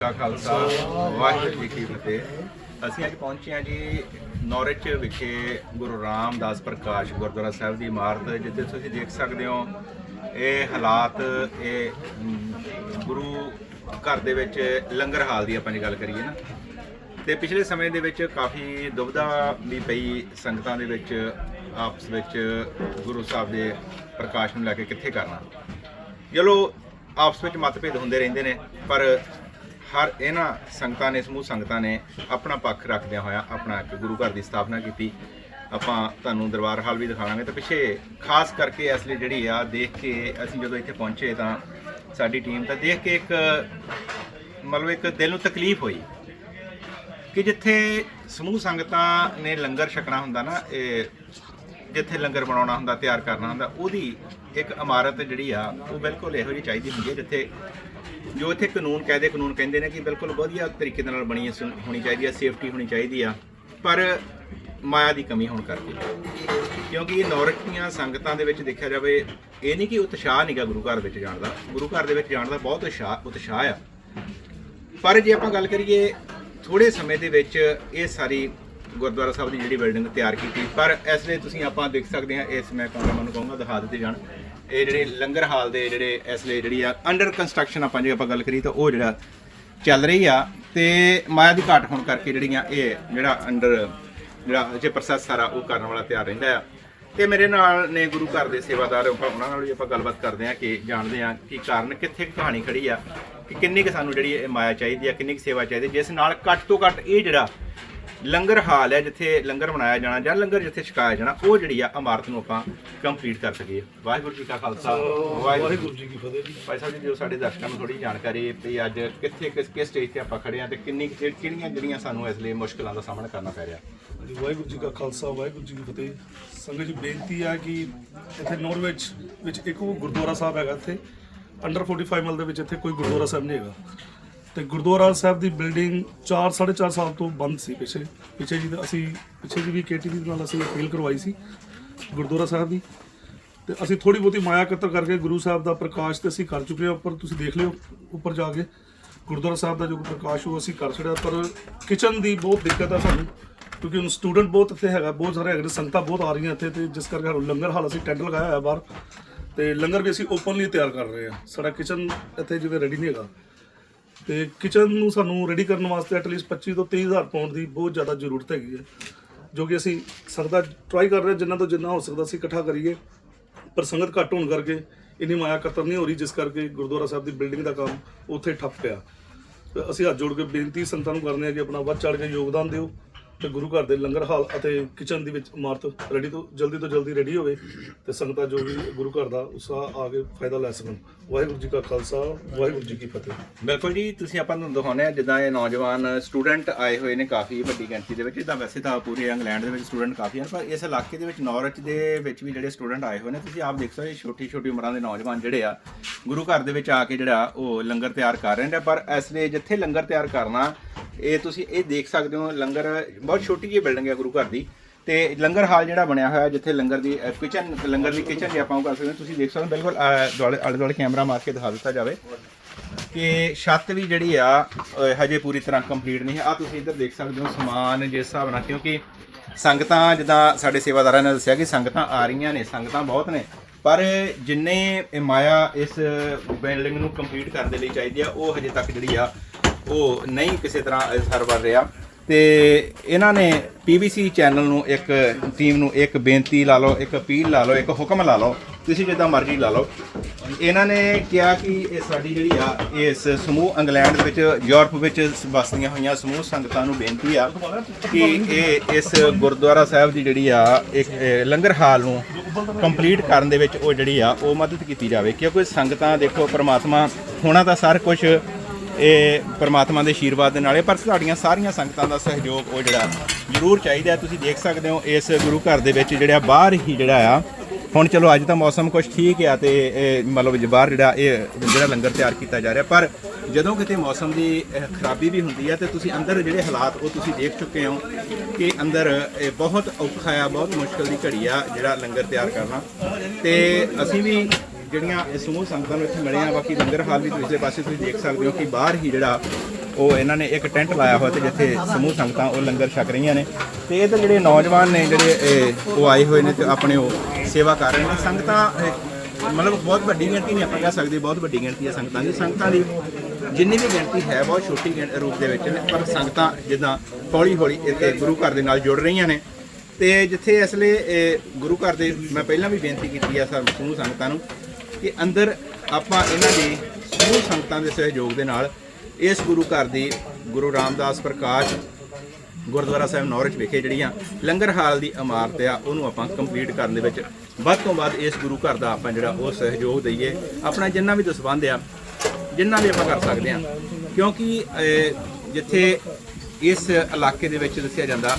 ਕਾ ਖਾਲਸਾ, ਵਾਹਿਗੁਰੂ ਜੀ ਕੀ ਫਤਿਹ। ਅਸੀਂ ਅੱਜ ਪਹੁੰਚੇ ਹਾਂ ਜੀ ਨੌਰਿਚ ਵਿਖੇ ਗੁਰੂ ਰਾਮਦਾਸ ਪ੍ਰਕਾਸ਼ ਗੁਰਦੁਆਰਾ ਸਾਹਿਬ ਦੀ ਇਮਾਰਤ, ਜਿੱਥੇ ਤੁਸੀਂ ਦੇਖ ਸਕਦੇ ਹੋ ਇਹ ਹਾਲਾਤ, ਇਹ ਗੁਰੂ ਘਰ ਦੇ ਵਿੱਚ ਲੰਗਰ ਹਾਲ ਦੀ ਆਪਾਂ ਜੇ ਗੱਲ ਕਰੀਏ ਨਾ। ਤੇ ਪਿਛਲੇ ਸਮੇਂ ਦੇ ਵਿੱਚ ਕਾਫੀ ਦੁਬਿਧਾ ਵੀ ਪਈ ਸੰਗਤਾਂ ਦੇ ਵਿੱਚ, ਆਪਸ ਵਿੱਚ ਗੁਰੂ ਸਾਹਿਬ ਦੇ ਪ੍ਰਕਾਸ਼ ਨੂੰ ਲੈ ਕੇ ਕਿੱਥੇ ਕਰਨਾ। ਚਲੋ, ਆਪਸ ਵਿੱਚ ਮਤਭੇਦ ਹੁੰਦੇ ਰਹਿੰਦੇ ਨੇ, ਪਰ ਹਰ ਇਹਨਾਂ ਸੰਗਤਾਂ ਨੇ, ਸਮੂਹ ਸੰਗਤਾਂ ਨੇ ਆਪਣਾ ਪੱਖ ਰੱਖਦਿਆਂ ਹੋਇਆ ਆਪਣਾ ਇੱਕ ਗੁਰੂ ਘਰ ਦੀ ਸਥਾਪਨਾ ਕੀਤੀ। ਆਪਾਂ ਤੁਹਾਨੂੰ ਦਰਬਾਰ ਹਾਲ ਵੀ ਦਿਖਾਵਾਂਗੇ। ਤੇ ਪਿੱਛੇ ਖਾਸ ਕਰਕੇ ਇਸ ਲਈ ਜਿਹੜੀ ਆ, ਦੇਖ ਕੇ ਅਸੀਂ ਜਦੋਂ ਇੱਥੇ ਪਹੁੰਚੇ ਤਾਂ ਸਾਡੀ ਟੀਮ ਤਾਂ ਦੇਖ ਕੇ ਇੱਕ, ਮਤਲਬ ਇੱਕ ਦਿਲ ਨੂੰ ਤਕਲੀਫ ਹੋਈ ਕਿ ਜਿੱਥੇ ਸਮੂਹ ਸੰਗਤਾਂ ਨੇ ਲੰਗਰ ਛਕਣਾ ਹੁੰਦਾ ਨਾ, ਇਹ ਜਿੱਥੇ ਲੰਗਰ ਬਣਾਉਣਾ ਹੁੰਦਾ, ਤਿਆਰ ਕਰਨਾ ਹੁੰਦਾ, ਉਹਦੀ ਇੱਕ ਇਮਾਰਤ ਜਿਹੜੀ ਆ, ਉਹ ਬਿਲਕੁਲ ਇਹੋ ਜਿਹੀ ਚਾਹੀਦੀ ਹੁੰਦੀ ਹੈ ਜਿੱਥੇ ਜੋ ਇੱਥੇ ਕਾਨੂੰਨ ਕਾਇਦੇ ਕਾਨੂੰਨ ਕਹਿੰਦੇ ਨੇ ਕਿ ਬਿਲਕੁਲ ਵਧੀਆ ਤਰੀਕੇ ਦੇ ਨਾਲ ਬਣੀ ਹੈ, ਸੁਣ- ਹੋਣੀ ਚਾਹੀਦੀ ਆ ਸੇਫਟੀ ਹੋਣੀ ਚਾਹੀਦੀ ਆ ਪਰ ਮਾਇਆ ਦੀ ਕਮੀ ਹੋਣ ਕਰਕੇ। ਕਿਉਂਕਿ ਇਹ ਨੌਰਕ ਦੀਆਂ ਸੰਗਤਾਂ ਦੇ ਵਿੱਚ ਦੇਖਿਆ ਜਾਵੇ ਇਹ ਨਹੀਂ ਕਿ ਉਤਸ਼ਾਹ ਨਹੀਂਗਾ ਗੁਰੂ ਘਰ ਵਿੱਚ ਜਾਣ ਦਾ। ਗੁਰੂ ਘਰ ਦੇ ਵਿੱਚ ਜਾਣ ਦਾ ਬਹੁਤ ਉਤਸ਼ਾਹ ਉਤਸ਼ਾਹ ਆ। ਪਰ ਜੇ ਆਪਾਂ ਗੱਲ ਕਰੀਏ ਥੋੜੇ ਸਮੇਂ ਦੇ ਵਿੱਚ ਇਹ ਸਾਰੀ ਗੁਰਦੁਆਰਾ ਸਾਹਿਬ ਦੀ ਜਿਹੜੀ ਬਿਲਡਿੰਗ ਤਿਆਰ ਕੀਤੀ ਪਰ ਇਸ ਲਈ ਤੁਸੀਂ ਆਪਾਂ ਦੇਖ ਸਕਦੇ ਹਾਂ ਇਸ ਮੈਂ ਕੈਮਰਾਮੈਨ ਨੂੰ ਕਹੂੰਗਾ ਦਿਖਾ ਦਿੱਤੇ ਜਾਣ। ਇਹ ਜਿਹੜੇ ਲੰਗਰ ਹਾਲ ਦੇ ਜਿਹੜੇ ਇਸ ਲਈ ਜਿਹੜੀ ਆ ਅੰਡਰ ਕੰਸਟਰਕਸ਼ਨ ਆਪਾਂ ਜੇ ਆਪਾਂ ਗੱਲ ਕਰੀਏ ਤਾਂ ਉਹ ਜਿਹੜਾ ਚੱਲ ਰਹੀ ਆ ਤੇ ਮਾਇਆ ਦੀ ਘਾਟ ਹੋਣ ਕਰਕੇ ਜਿਹੜੀਆਂ ਇਹ ਜਿਹੜਾ ਅੰਡਰ ਜਿਹੜਾ ਜੇ ਪ੍ਰੋਸੈਸ ਸਾਰਾ ਉਹ ਕਰਨ ਵਾਲਾ ਤਿਆਰ ਰਹਿੰਦਾ ਆ। ਤੇ ਮੇਰੇ ਨਾਲ ਨੇ ਗੁਰੂ ਘਰ ਦੇ ਸੇਵਾਦਾਰ ਉਹਨਾਂ ਨਾਲ ਵੀ ਆਪਾਂ ਗੱਲਬਾਤ ਕਰਦੇ ਆ ਕਿ ਜਾਣਦੇ ਆ ਕਿ ਕਾਰਨ ਕਿੱਥੇ ਕਹਾਣੀ ਖੜੀ ਆ, ਕਿ ਕਿੰਨੀ ਕੁ ਸਾਨੂੰ ਜਿਹੜੀ ਇਹ ਮਾਇਆ ਚਾਹੀਦੀ ਆ, ਕਿੰਨੀ ਕੁ ਸੇਵਾ ਚਾਹੀਦੀ ਜਿਸ ਨਾਲ ਘੱਟ ਤੋਂ ਘੱਟ ਇਹ ਜਿਹੜਾ ਲੰਗਰ ਹਾਲ ਹੈ ਜਿੱਥੇ ਲੰਗਰ ਬਣਾਇਆ ਜਾਣਾ ਜਾਂ ਲੰਗਰ ਜਿੱਥੇ ਛਕਾਇਆ ਜਾਣਾ ਉਹ ਜਿਹੜੀ ਆ ਇਮਾਰਤ ਨੂੰ ਆਪਾਂ ਕੰਪਲੀਟ ਕਰ ਸਕੀਏ। ਵਾਹਿਗੁਰੂ ਜੀ ਕਾ ਖਾਲਸਾ ਵਾਹਿਗੁਰੂ ਜੀ ਕੀ ਫਤਿਹ ਜੀ। ਭਾਈ ਸਾਹਿਬ ਜੀ ਜੋ ਸਾਡੇ ਦਰਸ਼ਕਾਂ ਨੂੰ ਥੋੜੀ ਜਾਣਕਾਰੀ ਵੀ ਅੱਜ ਕਿੱਥੇ ਕਿਸ ਕਿਸ ਸਟੇਜ ਤੇ ਆਪਾਂ ਖੜੇ ਆ ਤੇ ਕਿੰਨੀ ਕਿਹੜੀਆਂ ਜਿਹੜੀਆਂ ਸਾਨੂੰ ਇਸ ਲਈ ਮੁਸ਼ਕਲਾਂ ਦਾ ਸਾਹਮਣਾ ਕਰਨਾ ਪੈ ਰਿਹਾ। ਹਾਂਜੀ, ਵਾਹਿਗੁਰੂ ਜੀ ਕਾ ਖਾਲਸਾ ਵਾਹਿਗੁਰੂ ਜੀ ਕੀ ਫਤਿਹ। ਸੰਗਤ ਜੀ ਬੇਨਤੀ ਹੈ ਕਿ ਇੱਥੇ ਨੌਰਵਿਚ ਵਿੱਚ ਇੱਕ ਉਹ ਗੁਰਦੁਆਰਾ ਸਾਹਿਬ ਹੈਗਾ ਇੱਥੇ। ਅੰਡਰ 45 ਮਲ ਦੇ ਵਿੱਚ ਇੱਥੇ ਕੋਈ ਗੁਰਦੁਆਰਾ ਸਾਹਿਬ ਨਹੀਂ ਹੈਗਾ। ਤੇ ਗੁਰਦੁਆਰਾ ਸਾਹਿਬ ਦੀ ਬਿਲਡਿੰਗ 4 4.5 ਸਾਲ ਤੋਂ ਬੰਦ ਸੀ ਪਿੱਛੇ। ਪਿੱਛੇ ਜੀ ਅਸੀਂ ਪਿੱਛੇ ਜੀ ਵੀ ਕੇਟੀਵੀ ਦੇ ਨਾਲ ਅਸੀਂ ਅਪੀਲ ਕਰਵਾਈ ਸੀ ਗੁਰਦੁਆਰਾ ਸਾਹਿਬ ਦੀ। ਤੇ ਅਸੀਂ ਥੋੜੀ ਬਹੁਤੀ ਮਾਇਆ ਇਕੱਤਰ ਕਰਕੇ ਗੁਰੂ ਸਾਹਿਬ ਦਾ ਪ੍ਰਕਾਸ਼ ਤੇ ਅਸੀਂ ਕਰ ਚੁੱਕੇ ਹਾਂ ਉੱਪਰ ਤੁਸੀਂ ਦੇਖ ਲਿਓ ਉੱਪਰ ਜਾ ਕੇ। ਗੁਰਦੁਆਰਾ ਸਾਹਿਬ ਦਾ ਜੋ ਪ੍ਰਕਾਸ਼ ਉਹ ਅਸੀਂ ਕਰ ਛੜਿਆ ਪਰ ਕਿਚਨ ਦੀ ਬਹੁਤ ਦਿੱਕਤ ਹੈ ਸਾਨੂੰ ਕਿਉਂਕਿ ਹੁਣ ਸਟੂਡੈਂਟ ਬਹੁਤ ਇੱਥੇ ਹੈਗਾ ਬਹੁਤ ਸਾਰੇ ਹੈਗੇ ਨੇ, ਸੰਗਤਾਂ ਬਹੁਤ ਆ ਰਹੀਆਂ ਇੱਥੇ ਤੇ ਜਿਸ ਕਰਕੇ ਸਾਨੂੰ ਲੰਗਰ ਹਾਲ ਅਸੀਂ ਟੈਂਟ ਲਗਾਇਆ ਹੋਇਆ ਬਾਹਰ। ਤੇ ਲੰਗਰ ਵੀ ਅਸੀਂ ਓਪਨਲੀ ਤਿਆਰ ਕਰ ਰਹੇ ਹਾਂ। ਸਾਡਾ ਕਿਚਨ ਇੱਥੇ ਜਿਵੇਂ ਰੈਡੀ ਨਹੀਂ ਹੈਗਾ। ਤੇ ਕਿਚਨ ਨੂੰ ਸਾਨੂੰ ਰੈਡੀ ਕਰਨ ਵਾਸਤੇ ਐਟਲੀਸਟ 25 ਤੋਂ 30000 ਪਾਉਂਡ ਦੀ ਬਹੁਤ ਜ਼ਿਆਦਾ ਜ਼ਰੂਰਤ ਹੈਗੀ ਹੈ, ਜੋ ਕਿ ਅਸੀਂ ਸਕਦਾ ਟਰਾਈ ਕਰ ਰਹੇ ਹਾਂ, ਜਿੰਨਾ ਤੋਂ ਜਿੰਨਾ ਹੋ ਸਕਦਾ ਅਸੀਂ ਇਕੱਠਾ ਕਰੀਏ, ਪਰ ਸੰਗਤ ਘੱਟ ਹੋਣ ਕਰਕੇ ਇੰਨੀ ਮਾਇਆ ਕਤਰ ਨਹੀਂ ਹੋ ਰਹੀ, ਜਿਸ ਕਰਕੇ ਗੁਰਦੁਆਰਾ ਸਾਹਿਬ ਦੀ ਬਿਲਡਿੰਗ ਦਾ ਕੰਮ ਉੱਥੇ ਠੱਪ ਪਿਆ। ਅਸੀਂ ਹੱਥ ਜੋੜ ਕੇ ਬੇਨਤੀ ਸੰਗਤਾਂ ਨੂੰ ਕਰਨੇ ਆ ਕਿ ਆਪਣਾ ਵੱਧ ਚੜ ਕੇ ਯੋਗਦਾਨ ਦਿਓ। ਤੇ ਗੁਰੂ ਘਰ ਦੇ ਲੰਗਰ ਹਾਲ ਅਤੇ ਕਿਚਨ ਦੀ ਵਿੱਚ ਇਮਾਰਤ ਰੈਡੀ ਤੋਂ, ਜਲਦੀ ਤੋਂ ਜਲਦੀ ਰੈਡੀ ਹੋਵੇ ਤੇ ਸੰਗਤਾਂ ਜੋ ਵੀ ਗੁਰੂ ਘਰ ਦਾ ਉਤਸ਼ਾਹ ਆ ਕੇ ਫਾਇਦਾ ਲੈ ਸਕਣ। ਵਾਹਿਗੁਰੂ ਜੀ ਕਾ ਖਾਲਸਾ, ਵਾਹਿਗੁਰੂ ਜੀ ਕੀ ਫਤਿਹ। ਬਿਲਕੁਲ ਜੀ, ਤੁਸੀਂ ਆਪਾਂ ਨੂੰ ਦਿਖਾਉਂਦੇ ਆ ਜਿੱਦਾਂ ਇਹ ਨੌਜਵਾਨ ਸਟੂਡੈਂਟ ਆਏ ਹੋਏ ਨੇ ਕਾਫੀ ਵੱਡੀ ਗਿਣਤੀ ਦੇ ਵਿੱਚ। ਇਦਾਂ ਵੈਸੇ ਤਾਂ ਪੂਰੇ ਇੰਗਲੈਂਡ ਦੇ ਵਿੱਚ ਸਟੂਡੈਂਟ ਕਾਫੀ ਹਨ, ਪਰ ਇਸ ਇਲਾਕੇ ਦੇ ਵਿੱਚ ਨਾਰਚ ਦੇ ਵਿੱਚ ਵੀ ਜਿਹੜੇ ਸਟੂਡੈਂਟ ਆਏ ਹੋਏ ਨੇ, ਤੁਸੀਂ ਆਪ ਦੇਖ ਸਕਦੇ ਛੋਟੀ ਛੋਟੀ ਉਮਰਾਂ ਦੇ ਨੌਜਵਾਨ ਜਿਹੜੇ ਆ, ਗੁਰੂ ਘਰ ਦੇ ਵਿੱਚ ਆ ਕੇ ਜਿਹੜਾ ਉਹ ਲੰਗਰ ਤਿਆਰ ਕਰ ਰਹੇ ਨੇ। ਪਰ ਇਸ ਲਈ ਜਿੱਥੇ ਲੰਗਰ ਤਿਆਰ ਕਰਨਾ, ਇਹ ਤੁਸੀਂ ਇਹ ਦੇਖ ਸਕਦੇ ਹੋ, ਲੰਗਰ ਬਹੁਤ ਛੋਟੀ ਜਿਹੀ ਬਿਲਡਿੰਗ ਹੈ ਗੁਰੂ ਘਰ ਦੀ ਤੇ ਲੰਗਰ ਹਾਲ ਜਿਹੜਾ ਬਣਿਆ ਹੋਇਆ ਜਿੱਥੇ ਲੰਗਰ ਦੀ ਕਿਚਨ ਲੰਗਰ ਦੀ ਕਿਚਨ ਜੇ ਆਪਾਂ ਉਹ ਕਰ ਸਕਦੇ ਤੁਸੀਂ ਦੇਖ ਸਕਦੇ ਹੋ, ਬਿਲਕੁਲ ਦੁਆਲੇ ਆਲੇ ਦੁਆਲੇ ਕੈਮਰਾ ਮਾਰ ਕੇ ਦਿਖਾ ਦਿੱਤਾ ਜਾਵੇ ਕਿ ਛੱਤ ਵੀ ਜਿਹੜੀ ਆ ਹਜੇ ਪੂਰੀ ਤਰ੍ਹਾਂ ਕੰਪਲੀਟ ਨਹੀਂ ਹੈ। ਆ ਤੁਸੀਂ ਇੱਧਰ ਦੇਖ ਸਕਦੇ ਹੋ ਸਮਾਨ ਜਿਸ ਹਿਸਾਬ ਨਾਲ, ਕਿਉਂਕਿ ਸੰਗਤਾਂ ਜਿੱਦਾਂ ਸਾਡੇ ਸੇਵਾਦਾਰਾਂ ਨੇ ਦੱਸਿਆ ਕਿ ਸੰਗਤਾਂ ਆ ਰਹੀਆਂ ਨੇ, ਸੰਗਤਾਂ ਬਹੁਤ ਨੇ, ਪਰ ਜਿੰਨੇ ਇਹ ਮਾਇਆ ਇਸ ਬਿਲਡਿੰਗ ਨੂੰ ਕੰਪਲੀਟ ਕਰਨ ਦੇ ਲਈ ਚਾਹੀਦੀ ਆ, ਉਹ ਹਜੇ ਤੱਕ ਜਿਹੜੀ ਆ, ਉਹ ਨਹੀਂ ਕਿਸੇ ਤਰ੍ਹਾਂ ਸਰ ਬਣ ਰਿਹਾ। ਤੇ ਇਹਨਾਂ ਨੇ ਪੀਵੀਸੀ ਚੈਨਲ ਨੂੰ ਇੱਕ ਟੀਮ ਨੂੰ ਇੱਕ ਬੇਨਤੀ ਲਾ ਲਓ, ਇੱਕ ਅਪੀਲ ਲਾ ਲਓ, ਇੱਕ ਹੁਕਮ ਲਾ ਲਓ, ਤੁਸੀਂ ਜਿੱਦਾਂ ਮਰਜ਼ੀ ਲਾ ਲਓ। ਇਹਨਾਂ ਨੇ ਕਿਹਾ ਕਿ ਇਹ ਸਾਡੀ ਜਿਹੜੀ ਆ, ਇਸ ਸਮੂਹ ਇੰਗਲੈਂਡ ਵਿੱਚ, ਯੂਰਪ ਵਿੱਚ ਵਸਦੀਆਂ ਹੋਈਆਂ ਸਮੂਹ ਸੰਗਤਾਂ ਨੂੰ ਬੇਨਤੀ ਆ ਕਿ ਇਹ ਇਸ ਗੁਰਦੁਆਰਾ ਸਾਹਿਬ ਦੀ ਜਿਹੜੀ ਆ, ਇੱਕ ਇਹ ਲੰਗਰ ਹਾਲ ਨੂੰ ਕੰਪਲੀਟ ਕਰਨ ਦੇ ਵਿੱਚ ਉਹ ਜਿਹੜੀ ਆ, ਉਹ ਮਦਦ ਕੀਤੀ ਜਾਵੇ। ਕਿਉਂਕਿ ਸੰਗਤਾਂ ਦੇਖੋ, ਪ੍ਰਮਾਤਮਾ ਹੋਣਾ ਤਾਂ ਸਾਰ ਕੁਝ ਇਹ ਪਰਮਾਤਮਾ ਦੇ ਆਸ਼ੀਰਵਾਦ ਦੇ ਨਾਲ ਹੈ ਪਰ ਸਾਡੀਆਂ ਸਾਰੀਆਂ ਸੰਗਤਾਂ ਦਾ ਸਹਿਯੋਗ ਉਹ ਜਿਹੜਾ ਜ਼ਰੂਰ ਚਾਹੀਦਾ ਤੁਸੀਂ ਦੇਖ ਸਕਦੇ ਹੋ ਇਸ ਗੁਰੂ ਘਰ ਦੇ ਵਿੱਚ ਜਿਹੜਾ ਬਾਹਰ ਹੀ ਜਿਹੜਾ ਆ। ਹੁਣ ਚਲੋ ਅੱਜ ਤਾਂ ਮੌਸਮ ਕੁਝ ਠੀਕ ਆ ਤੇ ਇਹ ਮਤਲਬ ਬਾਹਰ ਜਿਹੜਾ ਇਹ ਜਿਹੜਾ ਲੰਗਰ ਤਿਆਰ ਕੀਤਾ ਜਾ ਰਿਹਾ, ਪਰ ਜਦੋਂ ਕਿਤੇ ਮੌਸਮ ਦੀ ਖਰਾਬੀ ਵੀ ਹੁੰਦੀ ਹੈ ਤੇ ਤੁਸੀਂ ਅੰਦਰ ਜਿਹੜੇ ਹਾਲਾਤ ਉਹ ਤੁਸੀਂ ਦੇਖ ਚੁੱਕੇ ਹੋ ਕਿ ਅੰਦਰ ਇਹ ਬਹੁਤ ਔਖਾ ਆ, ਬਹੁਤ ਮੁਸ਼ਕਲ ਦੀ ਘੜੀ ਆ ਜਿਹੜਾ ਲੰਗਰ ਤਿਆਰ ਕਰਨਾ। ਤੇ ਅਸੀਂ ਵੀ ਜਿਹੜੀਆਂ ਇਹ ਸਮੂਹ ਸੰਗਤਾਂ ਨੂੰ ਇੱਥੇ ਮਿਲੇ ਬਾਕੀ ਲੰਗਰ ਹਾਲ ਵੀ ਦੂਸਰੇ ਪਾਸੇ ਤੁਸੀਂ ਦੇਖ ਸਕਦੇ ਹੋ ਕਿ ਬਾਹਰ ਹੀ ਜਿਹੜਾ ਉਹ ਇਹਨਾਂ ਨੇ ਇੱਕ ਟੈਂਟ ਲਾਇਆ ਹੋਇਆ ਤੇ ਜਿੱਥੇ ਸਮੂਹ ਸੰਗਤਾਂ ਉਹ ਲੰਗਰ ਛਕ ਰਹੀਆਂ ਨੇ। ਤੇ ਇਹ ਤਾਂ ਜਿਹੜੇ ਨੌਜਵਾਨ ਨੇ ਜਿਹੜੇ ਇਹ, ਉਹ ਆਏ ਹੋਏ ਨੇ ਤੇ ਆਪਣੇ ਉਹ ਸੇਵਾ ਕਰ ਰਹੇ ਨੇ। ਸੰਗਤਾਂ ਮਤਲਬ ਬਹੁਤ ਵੱਡੀ ਗਿਣਤੀ ਨਹੀਂ ਆਪਾਂ ਕਹਿ ਸਕਦੇ ਬਹੁਤ ਵੱਡੀ ਗਿਣਤੀ ਹੈ ਸੰਗਤਾਂ ਦੀ। ਸੰਗਤਾਂ ਦੀ ਜਿੰਨੀ ਵੀ ਗਿਣਤੀ ਹੈ ਬਹੁਤ ਛੋਟੀ ਗਿਣ- ਰੂਪ ਦੇ ਵਿੱਚ ਨੇ ਪਰ ਸੰਗਤਾਂ ਜਿੱਦਾਂ ਹੌਲੀ ਹੌਲੀ ਇੱਥੇ ਗੁਰੂ ਘਰ ਦੇ ਨਾਲ ਜੁੜ ਰਹੀਆਂ ਨੇ। ਤੇ ਜਿੱਥੇ ਇਸ ਲਈ ਗੁਰੂ ਘਰ ਦੇ ਮੈਂ ਪਹਿਲਾਂ ਵੀ ਬੇਨਤੀ ਕੀਤੀ ਆ ਸਭ ਸਮੂਹ ਸੰਗਤਾਂ ਨੂੰ ਕਿ ਅੰਦਰ ਆਪਾਂ ਇਹਨਾਂ ਦੀ ਸਮੂਹ ਸੰਗਤਾਂ ਦੇ ਸਹਿਯੋਗ ਦੇ ਨਾਲ ਇਸ ਗੁਰੂ ਘਰ ਦੀ ਗੁਰੂ ਰਾਮਦਾਸ ਪ੍ਰਕਾਸ਼ ਗੁਰਦੁਆਰਾ ਸਾਹਿਬ ਨੌਰਚ ਵਿਖੇ ਜਿਹੜੀਆਂ ਲੰਗਰ ਹਾਲ ਦੀ ਇਮਾਰਤ ਆ, ਉਹਨੂੰ ਆਪਾਂ ਕੰਪਲੀਟ ਕਰਨ ਦੇ ਵਿੱਚ ਵੱਧ ਤੋਂ ਵੱਧ ਇਸ ਗੁਰੂ ਘਰ ਦਾ ਆਪਾਂ ਜਿਹੜਾ ਉਹ ਸਹਿਯੋਗ ਦਈਏ। ਆਪਣਾ ਜਿੰਨਾ ਵੀ ਦਸਬੰਧ ਆ, ਜਿੰਨਾ ਵੀ ਆਪਾਂ ਕਰ ਸਕਦੇ ਆ। ਕਿਉਂਕਿ ਜਿੱਥੇ ਇਸ ਇਲਾਕੇ ਦੇ ਵਿੱਚ ਦੱਸਿਆ ਜਾਂਦਾ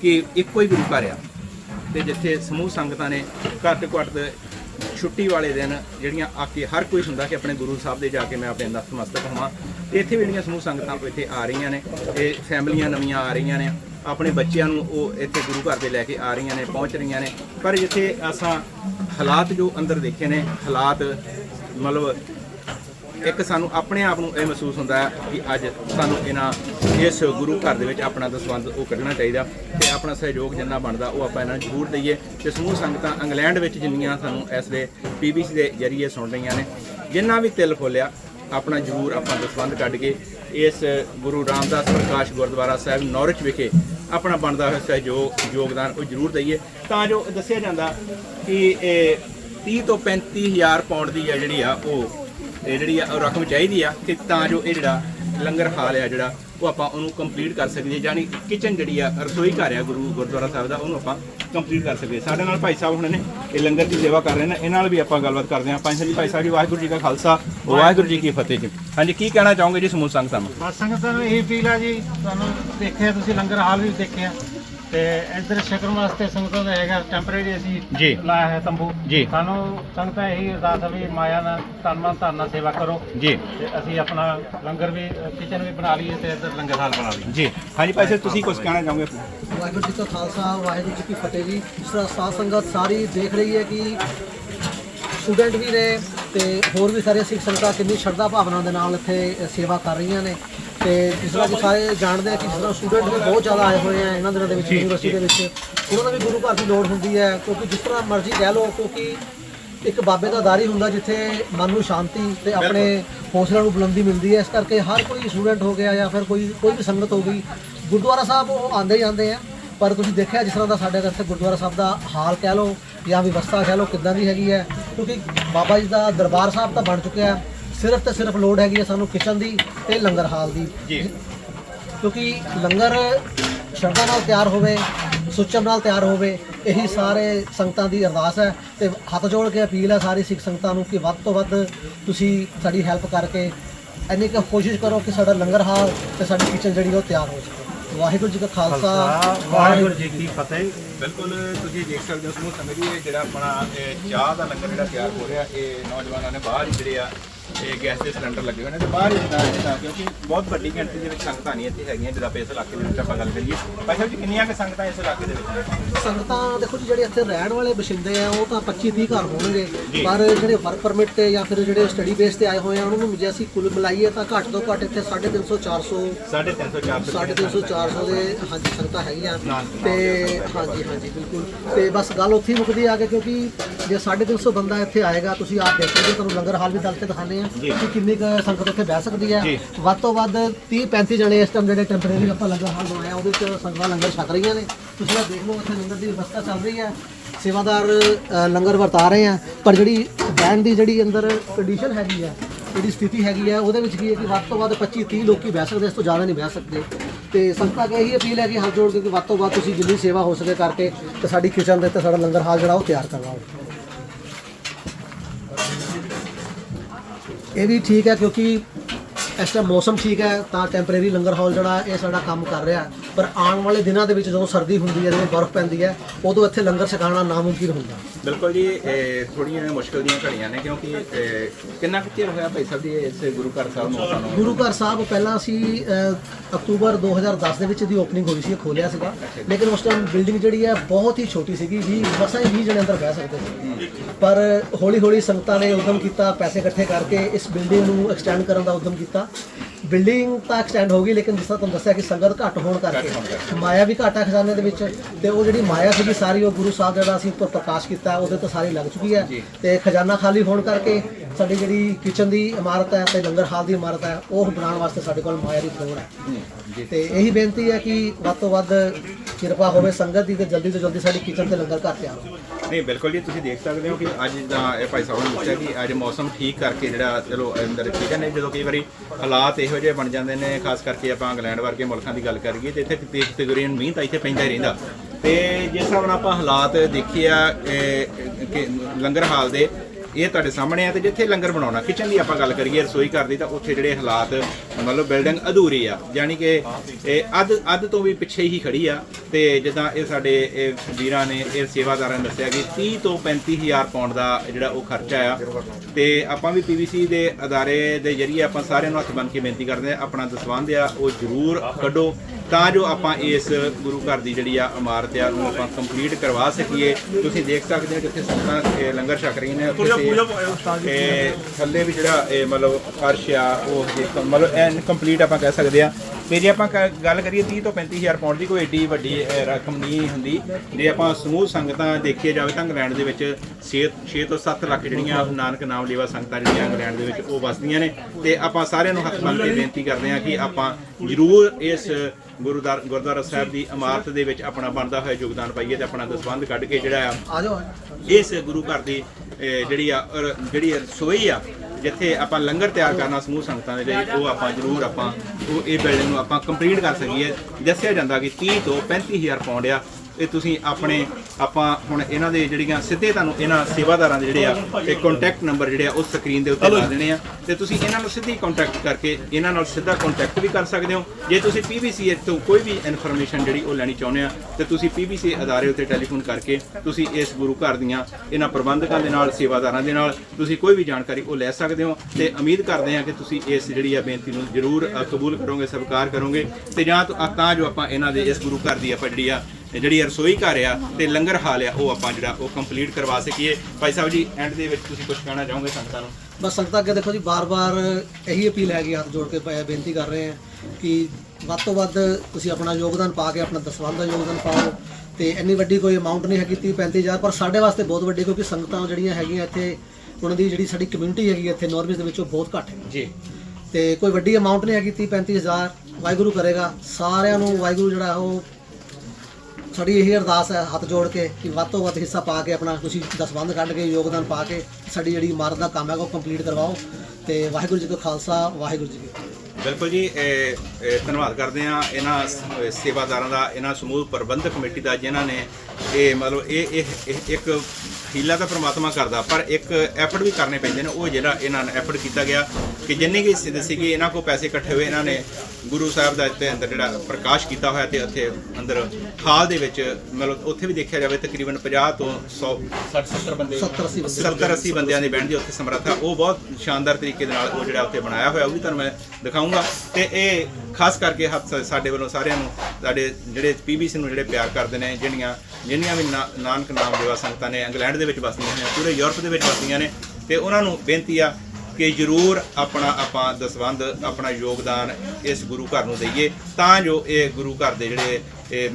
ਕਿ ਇੱਕੋ ਹੀ ਗੁਰੂ ਘਰ ਆ ਤੇ ਜਿੱਥੇ ਸਮੂਹ ਸੰਗਤਾਂ ਨੇ ਘੱਟ ਘੱਟ ਛੁੱਟੀ ਵਾਲੇ ਦਿਨ ਜਿਹੜੀਆਂ ਆ ਕੇ ਹਰ ਕੋਈ ਹੁੰਦਾ ਕਿ ਆਪਣੇ ਗੁਰੂ ਸਾਹਿਬ ਦੇ ਜਾ ਕੇ ਮੈਂ ਆਪਣੇ ਨਤਮਸਤਕ ਹੋਵਾਂ, ਤੇ ਇੱਥੇ ਵੀ ਜਿਹੜੀਆਂ ਸਮੂਹ ਸੰਗਤਾਂ ਇੱਥੇ ਆ ਰਹੀਆਂ ਨੇ, ਇਹ ਫੈਮਲੀਆਂ ਨਵੀਆਂ ਆ ਰਹੀਆਂ ਨੇ, ਆਪਣੇ ਬੱਚਿਆਂ ਨੂੰ ਉਹ ਇੱਥੇ ਗੁਰੂ ਘਰ ਦੇ ਲੈ ਕੇ ਆ ਰਹੀਆਂ ਨੇ, ਪਹੁੰਚ ਰਹੀਆਂ ਨੇ, ਪਰ ਜਿੱਥੇ ਅਸਾਂ ਹਾਲਾਤ ਜੋ ਅੰਦਰ ਦੇਖੇ ਨੇ, ਹਾਲਾਤ ਮਤਲਬ ਇੱਕ ਸਾਨੂੰ ਆਪਣੇ ਆਪ ਨੂੰ ਇਹ ਮਹਿਸੂਸ ਹੁੰਦਾ ਹੈ ਕਿ ਅੱਜ ਸਾਨੂੰ ਇਹਨਾਂ ਇਸ ਗੁਰੂ ਘਰ ਦੇ ਵਿੱਚ ਆਪਣਾ ਦਸਵੰਦ ਉਹ ਕੱਢਣਾ ਚਾਹੀਦਾ ਤੇ ਆਪਣਾ ਸਹਿਯੋਗ ਜਿੰਨਾ ਬਣਦਾ ਉਹ ਆਪਾਂ ਇਹਨਾਂ ਨੂੰ ਜ਼ਰੂਰ ਦਈਏ। ਤੇ ਸਮੂਹ ਸੰਗਤਾਂ ਇੰਗਲੈਂਡ ਵਿੱਚ ਜਿੰਨੀਆਂ ਸਾਨੂੰ ਇਸ ਦੇ ਪੀਬੀਸੀ ਦੇ ਜਰੀਏ ਸੁਣ ਰਹੀਆਂ ਨੇ, ਜਿੰਨਾ ਵੀ ਤਿਲ ਫੁੱਲਿਆ ਆਪਣਾ ਜ਼ਰੂਰ ਆਪਾਂ ਦਸਵੰਦ ਕੱਢ ਕੇ ਇਸ ਗੁਰੂ ਰਾਮਦਾਸ ਪ੍ਰਕਾਸ਼ ਗੁਰਦੁਆਰਾ ਸਾਹਿਬ ਨੌਰਚ ਵਿਖੇ ਆਪਣਾ ਬਣਦਾ ਹੋਇਆ ਸਹਿਯੋਗ, ਯੋਗਦਾਨ ਉਹ ਜ਼ਰੂਰ ਦਈਏ। ਤਾਂ ਜੋ ਦੱਸਿਆ ਜਾਂਦਾ ਕਿ ਇਹ 30 ਤੋਂ 35 ਹਜ਼ਾਰ ਪਾਉਂਡ ਦੀ ਆ ਜਿਹੜੀ ਆ ਉਹ, ਇਹ ਜਿਹੜੀ ਆ ਉਹ ਰਕਮ ਚਾਹੀਦੀ ਆ ਕਿ ਤਾਂ ਜੋ ਇਹ ਜਿਹੜਾ ਲੰਗਰ ਹਾਲ ਆ ਜਿਹੜਾ ਉਹ ਆਪਾਂ ਉਹਨੂੰ ਕੰਪਲੀਟ ਕਰ ਸਕੀਏ, ਯਾਨੀ ਕਿਚਨ ਜਿਹੜੀ ਆ, ਰਸੋਈ ਘਰ ਆ ਗੁਰੂ ਗੁਰਦੁਆਰਾ ਸਾਹਿਬ ਦਾ, ਉਹਨੂੰ ਆਪਾਂ ਕੰਪਲੀਟ ਕਰ ਸਕੀਏ। ਸਾਡੇ ਨਾਲ ਭਾਈ ਸਾਹਿਬ ਹੁਣ ਨੇ, ਇਹ ਲੰਗਰ ਦੀ ਸੇਵਾ ਕਰ ਰਹੇ ਨੇ, ਇਹਨਾਂ ਨਾਲ ਵੀ ਆਪਾਂ ਗੱਲਬਾਤ ਕਰਦੇ ਹਾਂ। ਪੰਜ ਜੀ, ਭਾਈ ਸਾਹਿਬ ਜੀ, ਵਾਹਿਗੁਰੂ ਜੀ ਕਾ ਖਾਲਸਾ, ਵਾਹਿਗੁਰੂ ਜੀ ਕੀ ਫਤਿਹ ਜੀ। ਹਾਂਜੀ, ਕੀ ਕਹਿਣਾ ਚਾਹੋਗੇ ਜੀ ਸਮੂਹ ਸੰਗਤਾਂ ਨੂੰ? ਬਸ ਸੰਗਤਾਂ ਨੂੰ ਇਹ ਅਪੀਲ ਆ ਜੀ, ਤੁਹਾਨੂੰ ਦੇਖਿਆ, ਤੁਸੀਂ ਲੰਗਰ ਹਾਲ ਵੀ ਦੇਖਿਆ। ਤੇ ਇੱਧਰ ਛਕਣ ਵਾਸਤੇ ਸੰਗਤਾਂ ਦਾ ਹੈਗਾ ਟੈਂਪਰੇਰੀ ਜੀ। ਅਸੀਂ ਲਾਇਆ ਹੈ ਤੰਬੂ। ਜੀ। ਸਾਨੂੰ ਸੰਗਤਾਂ ਇਹੀ ਅਰਦਾਸ ਆ ਵੀ ਮਾਇਆ ਨਾਲ ਤਨ ਮਨ ਧਨ ਨਾਲ ਸੇਵਾ ਕਰੋ। ਜੀ। ਤੇ ਅਸੀਂ ਆਪਣਾ ਲੰਗਰ ਵੀ ਕਿਚਨ ਵੀ ਬਣਾ ਲਈਏ ਤੇ ਇੱਧਰ ਲੰਗਰ ਹਾਲ ਬਣਾ ਲਈਏ। ਜੀ। ਹਾਂਜੀ ਭਾਈ ਸਾਹਿਬ ਤੁਸੀਂ ਕੁਝ ਕਹਿਣਾ ਚਾਹੋਗੇ? ਵਾਹਿਗੁਰੂ ਜੀ ਕਾ ਖਾਲਸਾ ਵਾਹਿਗੁਰੂ ਜੀ ਕੀ ਫਤਿਹ ਜੀ। ਸਾਧ ਸੰਗਤ ਸਾਰੀ ਦੇਖ ਰਹੀ ਹੈ ਕਿ ਸਟੂਡੈਂਟ ਵੀ ਨੇ ਤੇ ਹੋਰ ਵੀ ਸਾਰੇ ਸਿੱਖ ਸੰਗਤਾਂ ਕਿੰਨੀ ਸ਼ਰਧਾ ਭਾਵਨਾ ਦੇ ਨਾਲ ਇੱਥੇ ਸੇਵਾ ਕਰ ਰਹੀਆਂ ਨੇ। ਤੇ ਜਿਸ ਤਰ੍ਹਾਂ ਕਿ ਸਾਰੇ ਜਾਣਦੇ ਆ ਕਿ ਜਿਸ ਤਰ੍ਹਾਂ ਸਟੂਡੈਂਟ ਵੀ ਬਹੁਤ ਜ਼ਿਆਦਾ ਆਏ ਹੋਏ ਆ ਇਹਨਾਂ ਦਿਨਾਂ ਦੇ ਵਿੱਚ ਯੂਨੀਵਰਸਿਟੀ ਦੇ ਵਿੱਚ। ਉਹਨਾਂ ਨੂੰ ਵੀ ਗੁਰੂ ਘਰ ਦੀ ਲੋੜ ਹੁੰਦੀ ਹੈ ਕਿਉਂਕਿ ਜਿਸ ਤਰ੍ਹਾਂ ਮਰਜ਼ੀ ਕਹਿ ਲਓ ਕਿਉਂਕਿ ਇੱਕ ਬਾਬੇ ਦਾ ਦਾਰੀ ਹੁੰਦਾ ਜਿੱਥੇ ਮਨ ਨੂੰ ਸ਼ਾਂਤੀ ਤੇ ਆਪਣੇ ਹੌਸਲੇ ਨੂੰ ਬੁਲੰਦੀ ਮਿਲਦੀ ਹੈ। ਇਸ ਕਰਕੇ ਹਰ ਕੋਈ ਸਟੂਡੈਂਟ ਹੋ ਗਿਆ ਜਾਂ ਫਿਰ ਕੋਈ ਕੋਈ ਵੀ ਸੰਗਤ ਹੋ ਗਈ ਗੁਰਦੁਆਰਾ ਸਾਹਿਬ ਉਹ ਹੀ ਆਉਂਦੇ ਆ। ਪਰ ਤੁਸੀਂ ਦੇਖਿਆ ਜਿਸ ਤਰ੍ਹਾਂ ਦਾ ਸਾਡੇ ਇੱਥੇ ਗੁਰਦੁਆਰਾ ਸਾਹਿਬ ਦਾ ਹਾਲ ਕਹਿ ਲਓ ਜਾਂ ਵਿਵਸਥਾ ਕਹਿ ਲਓ ਕਿੱਦਾਂ ਦੀ ਹੈਗੀ ਹੈ ਕਿਉਂਕਿ ਬਾਬਾ ਜੀ ਦਾ ਦਰਬਾਰ ਸਾਹਿਬ ਤਾਂ ਬਣ ਚੁੱਕਿਆ ਹੈ ਸਿਰਫ ਤੇ ਸਿਰਫ ਲੋੜ ਹੈਗੀ ਹੈ ਸਾਨੂੰ ਕਿਚਨ ਦੀ ਤੇ ਲੰਗਰ ਹਾਲ ਦੀ। ਕਿਉਂਕਿ ਲੰਗਰ ਸ਼ਰਧਾ ਨਾਲ ਤਿਆਰ ਹੋਵੇ ਸੁੱਚਮ ਨਾਲ ਤਿਆਰ ਹੋਵੇ ਇਹੀ ਸਾਰੇ ਸੰਗਤਾਂ ਦੀ ਅਰਦਾਸ ਹੈ ਤੇ ਹੱਥ ਜੋੜ ਕੇ ਅਪੀਲ ਹੈ ਸਾਰੀ ਸਿੱਖ ਸੰਗਤਾਂ ਨੂੰ ਕਿ ਵੱਧ ਤੋਂ ਵੱਧ ਤੁਸੀਂ ਸਾਡੀ ਹੈਲਪ ਕਰਕੇ ਇੰਨੀ ਕੁ ਕੋਸ਼ਿਸ਼ ਕਰੋ ਕਿ ਸਾਡਾ ਲੰਗਰ ਹਾਲ ਤੇ ਸਾਡੀ ਕਿਚਨ ਜਿਹੜੀ ਉਹ ਤਿਆਰ ਹੋ ਸਕੇ। ਵਾਹਿਗੁਰੂ ਜੀ ਕਾ ਖਾਲਸਾ ਵਾਹਿਗੁਰੂ ਜੀ ਕੀ ਫਤਿਹ। ਬਿਲਕੁਲ ਤੁਸੀਂ ਦੇਖ ਸਕਦੇ ਹੋ ਸਮੂਹ ਸਮੇਂ ਜਿਹੜਾ ਆਪਣਾ ਇਹ ਚਾਹ ਦਾ ਲੰਗਰ ਜਿਹੜਾ ਤਿਆਰ ਹੋ ਰਿਹਾ ਇਹ ਨੌਜਵਾਨਾਂ ਨੇ ਬਾਹਰ ਹੀ ਜਿਹੜੇ ਆ ਇਹ ਗੈਸ ਦੇ ਸਿਲੰਡਰ ਲੱਗੇ ਹੋਏ ਨੇ ਤੇ ਬਾਹਰ ਹੀ ਜਿੱਦਾਂ ਕਿਉਂਕਿ ਬਹੁਤ ਵੱਡੀ ਗਿਣਤੀ ਦੇ ਵਿੱਚ ਸੰਗਤਾਂ ਨਹੀਂ ਇੱਥੇ ਹੈਗੀਆਂ ਜਿੱਦਾਂ ਇਸ ਇਲਾਕੇ ਦੇ ਵਿੱਚ ਆਪਾਂ ਗੱਲ ਕਰੀਏ। ਭਾਈ ਸਾਹਿਬ ਜੀ ਕਿੰਨੀਆਂ ਕਿ ਸੰਗਤਾਂ ਇਸ ਇਲਾਕੇ ਦੇ ਵਿੱਚ ਨੇ? ਸੰਗਤਾਂ ਦੇਖੋ ਜੀ ਜਿਹੜੇ ਇੱਥੇ ਰਹਿਣ ਵਾਲੇ ਬਸ਼ਿੰਦੇ ਆ ਉਹ ਤਾਂ 25 30 ਘਰ ਹੋਣਗੇ। ਪਰ ਜਿਹੜੇ ਵਰਕ ਪਰਮਿਟ ਤੇ ਜਾਂ ਫਿਰ ਜਿਹੜੇ ਸਟੱਡੀ ਬੇਸ ਤੇ ਆਏ ਹੋਏ ਆ ਉਹਨਾਂ ਨੂੰ ਜੇ ਅਸੀਂ ਕੁੱਲ ਮਿਲਾਈਏ ਤਾਂ ਘੱਟ ਤੋਂ ਘੱਟ ਇੱਥੇ 350 400 350 400 ਸਾਢੇ ਤਿੰਨ ਸੌ 400 ਦੇ ਹਾਂਜੀ ਸੰਗਤਾਂ ਹੈਗੀਆਂ। ਤੇ ਹਾਂਜੀ ਹਾਂਜੀ ਬਿਲਕੁਲ। ਤੇ ਬਸ ਗੱਲ ਉੱਥੇ ਹੀ ਮੁੱਕਦੀ ਆ ਕੇ ਕਿਉਂਕਿ ਜੇ 350 ਬੰਦਾ ਇੱਥੇ ਆਏਗਾ ਤੁਸੀਂ ਆਪ ਦੇਖ ਸਕਦੇ ਹੋ, ਤੁਹਾਨੂੰ ਲੰਗਰ ਹਾਲ ਵੀ ਦੱਸ ਕੇ ਦਿਖਾਣੇ ਕਿ ਕਿੰਨੀ ਕੁ ਸੰਗਤ ਇੱਥੇ ਬਹਿ ਸਕਦੀ ਹੈ ਵੱਧ ਤੋਂ ਵੱਧ 30 35 ਜਣੇ ਇਸ ਟਾਈਮ ਜਿਹੜੇ ਟੈਂਪਰੇਰੀ ਆਪਾਂ ਲੰਗਰ ਹਾਲ ਬਣਾਇਆ ਉਹਦੇ ਵਿੱਚ ਸੰਗਤਾਂ ਲੰਗਰ ਛਕ ਰਹੀਆਂ ਨੇ। ਤੁਸੀਂ ਇਹ ਦੇਖ ਲਓ ਇੱਥੇ ਲੰਗਰ ਦੀ ਵਿਵਸਥਾ ਚੱਲ ਰਹੀ ਹੈ ਸੇਵਾਦਾਰ ਲੰਗਰ ਵਰਤਾ ਰਹੇ ਆ। ਪਰ ਜਿਹੜੀ ਬੈਂਡ ਦੀ ਜਿਹੜੀ ਅੰਦਰ ਕੰਡੀਸ਼ਨ ਹੈਗੀ ਆ ਜਿਹੜੀ ਸਥਿਤੀ ਹੈਗੀ ਆ ਉਹਦੇ ਵਿੱਚ ਕੀ ਹੈ ਕਿ ਵੱਧ ਤੋਂ ਵੱਧ 25 30 ਲੋਕੀ ਬਹਿ ਸਕਦੇ ਇਸ ਤੋਂ ਜ਼ਿਆਦਾ ਨਹੀਂ ਬਹਿ ਸਕਦੇ। ਤੇ ਸੰਗਤਾਂ ਅੱਗੇ ਇਹੀ ਅਪੀਲ ਹੈ ਕਿ ਹੱਥ ਜੋੜ ਕੇ ਕਿ ਵੱਧ ਤੋਂ ਵੱਧ ਤੁਸੀਂ ਜਿੰਨੀ ਸੇਵਾ ਹੋ ਸਕੇ ਕਰਕੇ ਤੇ ਸਾਡੀ ਕਿਚਨ ਦੇ ਤੇ ਸਾਡਾ ਲੰਗਰ ਹਾਲ ਜਿਹੜਾ ਉਹ ਤਿਆਰ ਕਰਵਾਓ। ਇਹ ਵੀ ਠੀਕ ਹੈ ਕਿਉਂਕਿ ਇਸ ਟਾਈਮ ਮੌਸਮ ਠੀਕ ਹੈ ਤਾਂ ਟੈਂਪਰੇਰੀ ਲੰਗਰ ਹਾਲ ਜਿਹੜਾ ਇਹ ਸਾਡਾ ਕੰਮ ਕਰ ਰਿਹਾ ਪਰ ਆਉਣ ਵਾਲੇ ਦਿਨਾਂ ਦੇ ਵਿੱਚ ਜਦੋਂ ਸਰਦੀ ਹੁੰਦੀ ਹੈ ਜਦੋਂ ਬਰਫ਼ ਪੈਂਦੀ ਹੈ ਉਦੋਂ ਇੱਥੇ ਲੰਗਰ ਛਕਾਉਣਾ ਨਾਮੁਮਕਿਨ ਹੁੰਦਾ। ਬਿਲਕੁਲ ਜੀ ਇਹ ਥੋੜੀਆਂ ਮੁਸ਼ਕਲ ਦੀਆਂ ਘੜੀਆਂ ਨੇ ਕਿਉਂਕਿ ਕਿੰਨਾ ਕੁ ਚਿਰ ਹੋਇਆ ਭਾਈ ਸਾਹਿਬ ਜੀ ਇਸ ਗੁਰੂ ਘਰ ਸਾਹਿਬ ਨੂੰ ਆਪਾਂ ਨੂੰ? ਗੁਰੂ ਘਰ ਸਾਹਿਬ ਪਹਿਲਾਂ ਅਸੀਂ ਅਕਤੂਬਰ 2010 ਦੇ ਵਿੱਚ ਇਹਦੀ ਓਪਨਿੰਗ ਹੋਈ ਸੀ ਖੋਲਿਆ ਸੀਗਾ। ਲੇਕਿਨ ਉਸ ਟਾਈਮ ਬਿਲਡਿੰਗ ਜਿਹੜੀ ਹੈ ਬਹੁਤ ਹੀ ਛੋਟੀ ਸੀਗੀ 20 ਮਸਾਂ ਹੀ 20 ਜਣੇ ਅੰਦਰ ਬਹਿ ਸਕਦੇ ਸੀ। ਪਰ ਹੌਲੀ ਹੌਲੀ ਸੰਗਤਾਂ ਨੇ ਉਦਮ ਕੀਤਾ ਪੈਸੇ ਇਕੱਠੇ ਕਰਕੇ ਇਸ ਬਿਲਡਿੰਗ ਨੂੰ ਐਕਸਟੈਂਡ ਕਰਨ ਦਾ ਉਦਮ ਕੀਤਾ। ਬਿਲਡਿੰਗ ਤਾਂ ਐਕਸਟੈਂਡ ਹੋ ਗਈ ਲੇਕਿਨ ਜਿਸ ਤਰ੍ਹਾਂ ਤੁਹਾਨੂੰ ਦੱਸਿਆ ਕਿ ਸੰਗਤ ਘੱਟ ਹੋਣ ਕਰਕੇ ਮਾਇਆ ਵੀ ਘੱਟ ਖਜ਼ਾਨੇ ਦੇ ਵਿੱਚ ਤੇ ਉਹ ਜਿਹੜੀ ਮਾਇਆ ਸੀਗੀ ਸਾਰੀ ਉਹ ਗੁਰੂ ਸਾਹਿਬ ਜਿਹੜਾ ਅਸੀਂ ਉੱਪਰ ਪ੍ਰਕਾਸ਼ ਕੀਤਾ ਉਹਦੇ ਤੋਂ ਸਾਰੀ ਲੱਗ ਚੁੱਕੀ ਹੈ। ਤੇ ਖਜ਼ਾਨਾ ਖਾਲੀ ਹੋਣ ਕਰਕੇ ਸਾਡੀ ਜਿਹੜੀ ਕਿਚਨ ਦੀ ਇਮਾਰਤ ਹੈ ਤੇ ਲੰਗਰ ਹਾਲ ਦੀ ਇਮਾਰਤ ਹੈ ਉਹ ਬਣਾਉਣ ਵਾਸਤੇ ਸਾਡੇ ਕੋਲ ਮਾਇਆ ਦੀ ਲੋੜ ਹੈ। ਤੇ ਇਹੀ ਬੇਨਤੀ ਹੈ ਕਿ ਵੱਧ ਤੋਂ ਵੱਧ ਕਿਰਪਾ ਹੋਵੇ ਸੰਗਤ ਦੀ ਤੇ ਜਲਦੀ ਤੋਂ ਜਲਦੀ ਸਾਡੀ ਕਿਚਨ ਤੇ ਲੰਗਰ ਘਰ ਤਿਆਰ ਹੋਵੇ। ਨਹੀਂ, ਬਿਲਕੁਲ ਜੀ, ਤੁਸੀਂ ਦੇਖ ਸਕਦੇ ਹੋ ਕਿ ਅੱਜ ਦਾ ਇਹ ਭਾਈ ਸਾਹਿਬ ਨੇ ਦੱਸਿਆ ਕਿ ਅੱਜ ਮੌਸਮ ਠੀਕ ਕਰਕੇ ਜਿਹੜਾ ਚਲੋ ਅੰਦਰ ਠੀਕ ਹੈ, ਨਹੀਂ ਜਦੋਂ ਕਈ ਵਾਰੀ ਹਾਲਾਤ ਇਹੋ ਜਿਹੇ ਬਣ ਜਾਂਦੇ ਨੇ, ਖਾਸ ਕਰਕੇ ਆਪਾਂ ਇੰਗਲੈਂਡ ਵਰਗੇ ਮੁਲਕਾਂ ਦੀ ਗੱਲ ਕਰੀਏ, ਤੇ ਇੱਥੇ ਤੇ ਤਕਰੀਬਨ ਮੀਂਹ ਤਾਂ ਇੱਥੇ ਪੈਂਦਾ ਹੀ ਰਹਿੰਦਾ। ਤੇ ਜਿਸ ਹਿਸਾਬ ਨਾਲ ਆਪਾਂ ਹਾਲਾਤ ਦੇਖੇ ਲੰਗਰ ਹਾਲ ਦੇ ਇਹ ਤੁਹਾਡੇ ਸਾਹਮਣੇ ਆ ਤੇ ਜਿੱਥੇ ਲੰਗਰ ਬਣਾਉਣਾ ਕਿਚਨ ਦੀ ਆਪਾਂ ਗੱਲ ਕਰੀਏ, ਰਸੋਈ ਘਰ ਦੀ, ਤਾਂ ਉੱਥੇ ਜਿਹੜੇ ਹਾਲਾਤ, ਮਤਲਬ ਬਿਲਡਿੰਗ ਅਧੂਰੀ ਆ। ਯਾਨੀ ਕਿ ਇਹ ਅੱਧ ਅੱਧ ਤੋਂ ਵੀ ਪਿੱਛੇ ਹੀ ਖੜੀ ਆ ਤੇ ਜਿੱਦਾਂ ਇਹ ਸਾਡੇ, ਇਹ ਵੀਰਾਂ ਨੇ, ਇਹ ਸੇਵਾਦਾਰਾਂ ਨੇ ਦੱਸਿਆ ਕਿ 30 ਤੋਂ 35000 ਪਾਉਂਡ ਦਾ ਜਿਹੜਾ ਉਹ ਖਰਚਾ ਆ। ਤੇ ਆਪਾਂ ਵੀ ਪੀਵੀਸੀ ਦੇ ਅਦਾਰੇ ਦੇ ਜਰੀਏ ਆਪਾਂ ਸਾਰਿਆਂ ਨੂੰ ਹੱਥ ਬੰਨ ਕੇ ਬੇਨਤੀ ਕਰਦੇ ਆ ਆਪਣਾ ਦਸਵੰਧ ਆ ਉਹ ਜ਼ਰੂਰ ਕੱਢੋ। ਤਾਂ ਜੋ ਆਪਾਂ ਇਸ ਗੁਰੂ ਘਰ ਦੀ ਜਿਹੜੀ ਆ ਇਮਾਰਤ ਆ ਨੂੰ ਆਪਾਂ ਕੰਪਲੀਟ ਕਰਵਾ ਸਕੀਏ। ਤੁਸੀਂ ਦੇਖ ਸਕਦੇ ਹੋ ਜਿੱਥੇ ਸੰਗਤਾਂ ਲੰਗਰ ਛਕ ਰਹੀਆਂ ਨੇ ਉੱਥੇ ਤੇ ਇਹ ਥੱਲੇ ਵੀ ਜਿਹੜਾ ਇਹ ਮਤਲਬ ਫਰਸ਼ ਆ ਉਹ ਮਤਲਬ ਐਨ ਕੰਪਲੀਟ ਆਪਾਂ ਕਹਿ ਸਕਦੇ ਆ। ਤੇ ਜੇ ਆਪਾਂ ਗੱਲ ਕਰੀਏ 30 ਤੋਂ 35000 ਪਾਉਂਡ ਦੀ ਕੋਈ ਏਡੀ ਵੱਡੀ ਰਕਮ ਨਹੀਂ ਹੁੰਦੀ। ਜੇ ਆਪਾਂ ਸਮੂਹ ਸੰਗਤਾਂ ਦੇਖੀਏ ਜਾਵੇ ਤਾਂ ਇੰਗਲੈਂਡ ਦੇ ਵਿੱਚ 6 6 ਤੋਂ 7 ਲੱਖ ਜਿਹੜੀਆਂ ਨਾਨਕ ਨਾਮ ਲੇਵਾ ਸੰਗਤਾਂ ਜਿਹੜੀਆਂ ਇੰਗਲੈਂਡ ਦੇ ਵਿੱਚ ਉਹ ਵਸਦੀਆਂ ਨੇ। ਤੇ ਆਪਾਂ ਸਾਰਿਆਂ ਨੂੰ ਹੱਥ ਬੰਨ੍ਹ ਕੇ ਬੇਨਤੀ ਕਰਦੇ ਹਾਂ ਕਿ ਆਪਾਂ ਜ਼ਰੂਰ ਇਸ ਗੁਰੂਦਾਰ ਗੁਰਦੁਆਰਾ ਸਾਹਿਬ ਦੀ ਇਮਾਰਤ ਦੇ ਵਿੱਚ ਆਪਣਾ ਬਣਦਾ ਹੋਇਆ ਯੋਗਦਾਨ ਪਾਈਏ ਤੇ ਆਪਣਾ ਦਸਵੰਧ ਕੱਢ ਕੇ ਜਿਹੜਾ ਆ ਇਸ ਗੁਰੂ ਘਰ ਦੀ ਜਿਹੜੀ ਆ ਜਿਹੜੀ ਰਸੋਈ ਆ ਜਿੱਥੇ ਆਪਾਂ ਲੰਗਰ ਤਿਆਰ ਕਰਨਾ ਸਮੂਹ ਸੰਗਤਾਂ ਦੇ ਲਈ ਉਹ ਆਪਾਂ ਜ਼ਰੂਰ ਆਪਾਂ ਉਹ ਇਹ ਬਿਲਡਿੰਗ ਨੂੰ ਆਪਾਂ ਕੰਪਲੀਟ ਕਰ ਸਕੀਏ। ਦੱਸਿਆ ਜਾਂਦਾ ਕਿ 30 ਤੋਂ 35000 ਪਾਉਂਡ ਆ ਇਹ ਤੁਸੀਂ ਆਪਣੇ ਆਪਾਂ ਹੁਣ ਇਹਨਾਂ ਦੇ ਜਿਹੜੀਆਂ ਸਿੱਧੇ ਤੁਹਾਨੂੰ ਇਹਨਾਂ ਸੇਵਾਦਾਰਾਂ ਦੇ ਜਿਹੜੇ ਆ ਇਹ ਕੰਟੈਕਟ ਨੰਬਰ ਜਿਹੜੇ ਆ ਉਹ ਸਕਰੀਨ ਦੇ ਉੱਤੇ ਲਾ ਦੇਣੇ ਆ। ਤੇ ਤੁਸੀਂ ਇਹਨਾਂ ਨੂੰ ਸਿੱਧੀ ਕੰਟੈਕਟ ਕਰਕੇ ਇਹਨਾਂ ਨਾਲ ਸਿੱਧਾ ਕੰਟੈਕਟ ਵੀ ਕਰ ਸਕਦੇ ਹੋ। ਜੇ ਤੁਸੀਂ ਪੀਬੀਸੀ ਤੋਂ ਕੋਈ ਵੀ ਇਨਫੋਰਮੇਸ਼ਨ ਜਿਹੜੀ ਉਹ ਲੈਣੀ ਚਾਹੁੰਦੇ ਆ ਤੇ ਤੁਸੀਂ ਪੀਬੀਸੀ ਅਦਾਰੇ ਉੱਤੇ ਟੈਲੀਫੋਨ ਕਰਕੇ ਤੁਸੀਂ ਇਸ ਗੁਰੂ ਘਰ ਦੀਆਂ ਇਹਨਾਂ ਪ੍ਰਬੰਧਕਾਂ ਦੇ ਨਾਲ ਸੇਵਾਦਾਰਾਂ ਦੇ ਨਾਲ ਤੁਸੀਂ ਕੋਈ ਵੀ ਜਾਣਕਾਰੀ ਉਹ ਲੈ ਸਕਦੇ ਹੋ। ਤੇ ਉਮੀਦ ਕਰਦੇ ਹਾਂ ਕਿ ਤੁਸੀਂ ਇਸ ਜਿਹੜੀ ਆ ਬੇਨਤੀ ਨੂੰ ਜ਼ਰੂਰ ਕਬੂਲ ਕਰੋਗੇ ਸਵੀਕਾਰ ਕਰੋਗੇ। ਤੇ ਜਾਂ ਤਾਂ ਜੋ ਆਪਾਂ ਇਹਨਾਂ ਦੇ ਇਸ ਗੁਰੂ ਘਰ ਦੀ ਆਪਾਂ ਜਿਹੜੀ ਆ ਜਿਹੜੀ ਰਸੋਈ ਘਰ ਆ ਤੇ ਲੰਗਰ ਹਾਲ ਆ ਉਹ ਆਪਾਂ ਜਿਹੜਾ ਉਹ ਕੰਪਲੀਟ ਕਰਵਾ ਸਕੀਏ। ਭਾਈ ਸਾਹਿਬ ਜੀ ਐਂਡ ਦੇ ਵਿੱਚ ਤੁਸੀਂ ਕੁਝ ਕਹਿਣਾ ਚਾਹੋਗੇ ਸੰਗਤਾਂ ਨੂੰ? ਬਸ ਸੰਗਤਾਂ ਅੱਗੇ ਦੇਖੋ ਜੀ ਬਾਰ-ਬਾਰ ਇਹੀ ਅਪੀਲ ਹੈਗੀ ਹੱਥ ਜੋੜ ਕੇ ਬੇਨਤੀ ਕਰ ਰਹੇ ਹਾਂ ਕਿ ਵੱਧ ਤੋਂ ਵੱਧ ਤੁਸੀਂ ਆਪਣਾ ਯੋਗਦਾਨ ਪਾ ਕੇ ਆਪਣਾ ਦਸਵੰਧ ਦਾ ਯੋਗਦਾਨ ਪਾਓ ਤੇ ਇੰਨੀ ਵੱਡੀ ਕੋਈ ਅਮਾਉਂਟ ਨਹੀਂ ਹੈਗੀ 30 35000 ਪਰ ਸਾਡੇ ਵਾਸਤੇ ਬਹੁਤ ਵੱਡੀ ਕਿਉਂਕਿ ਸੰਗਤਾਂ ਜਿਹੜੀਆਂ ਹੈਗੀਆਂ ਇੱਥੇ ਉਹਨਾਂ ਦੀ ਜਿਹੜੀ ਸਾਡੀ ਕਮਿਊਨਿਟੀ ਹੈਗੀ ਇੱਥੇ ਨੌਰਵਿਸ ਦੇ ਵਿੱਚ ਉਹ ਬਹੁਤ ਘੱਟ ਹੈ। ਜੀ। ਤੇ ਕੋਈ ਵੱਡੀ ਅਮਾਉਂਟ ਨਹੀਂ ਹੈਗੀ 30 35000 ਵਾਹਿਗੁਰੂ ਕਰੇਗਾ। ਸਾਰਿਆਂ ਨੂੰ ਵਾਹਿਗੁਰੂ ਜਿਹੜਾ ਉਹ ਸਾਡੀ ਇਹ ਅਰਦਾਸ ਹੈ, ਹੱਥ ਜੋੜ ਕੇ ਕਿ ਵੱਧ ਤੋਂ ਵੱਧ ਹਿੱਸਾ ਪਾ ਕੇ ਆਪਣਾ ਤੁਸੀਂ ਦਸਵੰਧ ਕੱਢ ਕੇ, ਯੋਗਦਾਨ ਪਾ ਕੇ ਸਾਡੀ ਜਿਹੜੀ ਇਮਾਰਤ ਦਾ ਕੰਮ ਹੈ ਉਹ ਕੰਪਲੀਟ ਕਰਵਾਓ ਤੇ ਵਾਹਿਗੁਰੂ ਜੀ ਕਾ ਖਾਲਸਾ, ਵਾਹਿਗੁਰੂ ਜੀ ਕੀ ਫਤਿਹ। ਬਿਲਕੁਲ ਜੀ ਧੰਨਵਾਦ ਕਰਦੇ ਆ ਇਹਨਾਂ ਸੇਵਾਦਾਰਾਂ ਦਾ, ਇਹਨਾਂ ਸਮੂਹ ਪ੍ਰਬੰਧਕ ਕਮੇਟੀ ਦਾ, ਜਿਨ੍ਹਾਂ ਨੇ ਇਹ ਮਤਲਬ ਇਹ ਇਹ ਇਹ ਇੱਕ ਹੀਲਾ ਤਾਂ ਪ੍ਰਮਾਤਮਾ ਕਰਦਾ ਪਰ ਇੱਕ ਐਫਰਟ ਵੀ ਕਰਨੇ ਪੈਂਦੇ ਨੇ ਉਹ ਜਿਹੜਾ ਇਹਨਾਂ ਨੇ ਐਫਰਟ ਕੀਤਾ ਗਿਆ ਕਿ ਜਿੰਨੇ ਕੀ ਸਿੱਧ ਸੀਗੇ ਇਹਨਾਂ ਕੋਲ ਪੈਸੇ ਇਕੱਠੇ ਹੋਏ ਇਹਨਾਂ ਨੇ ਗੁਰੂ ਸਾਹਿਬ ਦਾ ਇੱਥੇ ਅੰਦਰ ਜਿਹੜਾ ਪ੍ਰਕਾਸ਼ ਕੀਤਾ ਹੋਇਆ ਤੇ ਉੱਥੇ ਅੰਦਰ ਹਾਲ ਦੇ ਵਿੱਚ ਮਤਲਬ ਉੱਥੇ ਵੀ ਦੇਖਿਆ ਜਾਵੇ ਤਕਰੀਬਨ 50 ਤੋਂ 100 60 70 ਬੰਦੇ 70 80 ਬੰਦੇ 70 80 ਬੰਦਿਆਂ ਦੀ ਬੈਠ ਦੀ ਉੱਥੇ ਸਮਰੱਥਾ ਉਹ ਬਹੁਤ ਸ਼ਾਨਦਾਰ ਤਰੀਕੇ ਦੇ ਨਾਲ ਉਹ ਜਿਹੜਾ ਉੱਥੇ ਬਣਾਇਆ ਹੋਇਆ ਉਹ ਵੀ ਤੁਹਾਨੂੰ ਮੈਂ ਦਿਖਾਉਂਗਾ ਤੇ ਇਹ ਖਾਸ ਕਰਕੇ ਹੱਥ ਸਾਡੇ ਵੱਲੋਂ ਸਾਰਿਆਂ ਨੂੰ, ਸਾਡੇ ਜਿਹੜੇ ਪੀਬੀਸੀ ਨੂੰ ਜਿਹੜੇ ਪਿਆਰ ਕਰਦੇ ਨੇ, ਜਿਹੜੀਆਂ, ਜਿੰਨੀਆਂ ਵੀ ਨਾ- ਨਾਨਕ ਨਾਮ ਦੇਵਾ ਸੰਗਤਾਂ ਨੇ, ਇੰਗਲੈਂਡ ਦੇ ਵਿੱਚ ਵਸਦੀਆਂ ਨੇ, ਪੂਰੇ ਯੂਰਪ ਦੇ ਵਿੱਚ ਵਸਦੀਆਂ ਨੇ, ਤੇ ਉਹਨਾਂ ਨੂੰ ਬੇਨਤੀ ਆ ਕਿ ਜਰੂਰ ਆਪਣਾ, ਆਪਾਂ ਦਸਵੰਧ, ਆਪਣਾ ਯੋਗਦਾਨ ਇਸ ਗੁਰੂ ਘਰ ਨੂੰ ਦਈਏ, ਤਾਂ ਜੋ ਇਹ ਗੁਰੂ ਘਰ ਦੇ ਜਿਹੜੇ, ਇਹ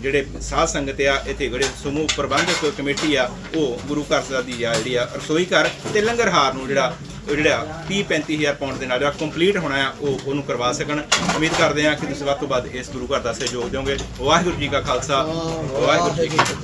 ਜਿਹੜੇ ਸਾਧ ਸੰਗਤ ਆ, ਇੱਥੇ ਜਿਹੜੇ ਸਮੂਹ ਪ੍ਰਬੰਧਕ ਕਮੇਟੀ ਆ, ਉਹ ਗੁਰੂ ਘਰ ਸਾਹਿਬ ਦੀ ਆ ਜਿਹੜੀ ਆ ਰਸੋਈ ਘਰ ਤੇ ਲੰਗਰ ਹਾਰ ਨੂੰ ਜਿਹੜਾ ਜਿਹੜਾ 30 35000 ਪਾਉਂਡ ਦੇ ਨਾਲ ਜਿਹੜਾ ਕੰਪਲੀਟ ਹੋਣਾ ਆ ਉਹ ਉਹਨੂੰ ਕਰਵਾ ਸਕਣ। ਉਮੀਦ ਕਰਦੇ ਆ ਕਿ ਤੁਸੀਂ ਵੱਧ ਤੋਂ ਵੱਧ ਇਸ ਗੁਰੂ ਘਰ ਦਾ ਸਹਿਯੋਗ ਦਿਓਗੇ। ਵਾਹਿਗੁਰੂ ਜੀ ਕਾ ਖਾਲਸਾ ਵਾਹਿਗੁਰੂ ਜੀ ਕੀ ਫਤਿਹ।